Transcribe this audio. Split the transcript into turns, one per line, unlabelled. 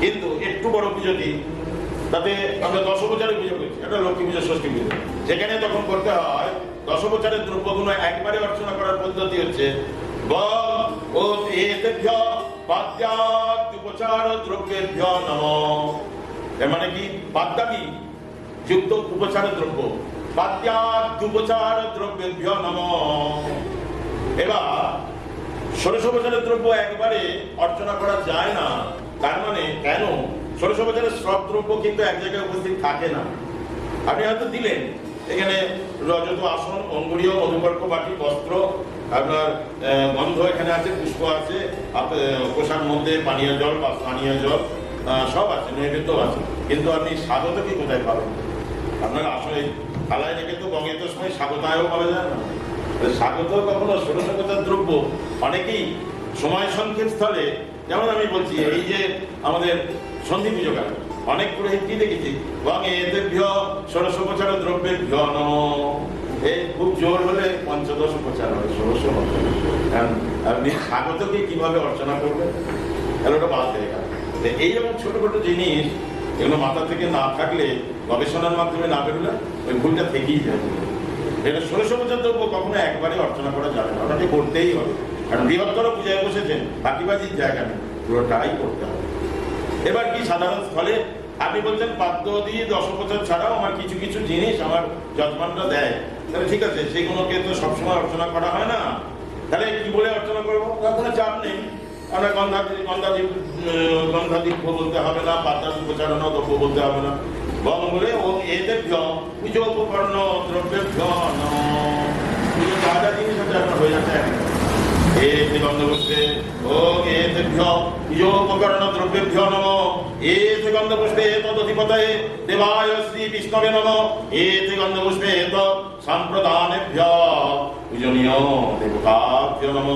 কিন্তু একটু বড় পুজোটি তাতে আমরা দশ বছরের পুজো করছি। এটা লক্ষ্মী পুজো, ষষ্ঠী পুজো। সেখানে তখন করতে হয় দশ বছরের দ্রব্যগুলো একবারে অর্চনা করার পদ্ধতি হচ্ছে গম ও এতেভ্য নম। মানে কি? পাদ্যাদি যুক্ত উপচার দ্রব্য। নম এবার দ্রব্য একবারে অর্চনা করা যায় না। তার মানে কেন? বছরের সব দ্রব্য কিন্তু এক জায়গায় উপস্থিত থাকে না। আপনি হয়তো দিলেন, এখানে রজত আসন, অঙ্গুরীয়, মধুকর্ক বাটি, বস্ত্র, আপনার গন্ধ এখানে আছে, পুষ্প আছে প্রসাদ মধ্যে পানীয় জল বা পানীয় জল। সব আছে নৈবেদ্য আছে। কিন্তু আপনি স্বাগত কি কোথায় পাবেন? আপনার আসলে থালায় রেখে তো গঙ্গে তো সময় স্বাগতায়ও পাওয়া যায় না। স্বাগত কখনো ষোড়শ কথার দ্রব্য। অনেকেই সময় সংক্ষেপ স্থলে, যেমন আমি বলছি, এই যে আমাদের সন্ধি পুজো কাল, অনেক পুরোহিত কি দেখেছি এবং এতেভ্য ষোড়শ উপচার দ্রব্যের ভ্য এই খুব জোর হলে পঞ্চদশ উপচার হবে ষোড়শ আপনি স্বাগতকে কীভাবে অর্চনা করবেন তাহলে ওটা বাদ হয়ে গেল তো এই রকম ছোট ছোট জিনিস, এগুলো মাথা থেকে না থাকলে গবেষণার মাধ্যমে না বেরোলে ওই ভুলটা থেকেই যায়। এটা ষোড়শ বছর দ্রব্য কখনো একবারে অর্চনা করা যাবে না। ওটাকে করতেই হবে। কারণ বৃহত্তর পূজায় বসেছেন বাকিবাজির জায়গা নেই। পুরোটাই করতে হবে। এবার কি সাধারণ স্থলে? আপনি বলছেন বাদ্য দিয়ে দশ বছর ছাড়াও আমার কিছু কিছু জিনিস আমার যজমানরা দেয়। তাহলে ঠিক আছে, সেগুলোকে তো সবসময় অর্চনা করা হয় না। তাহলে কি বলে অর্চনা করব? তার কোনো চাপ নেই। আমরা গন্ধাদি গন্ধাদি গন্ধাদি বলতে হবে না পাতাদি প্রচারণ দ্রব্য বলতে হবে না। বং বলে ও এদেভ্য পুজো উপকরণ দ্রব্যেভ্য। পুজো যা যা জিনিস আছে আপনার হয়ে যাচ্ছে। দেবায় শ্রী বিষ্ণবে নম। এতে সম্প্রদানেভ্য পূজনীয় দেবতাভ্য নম।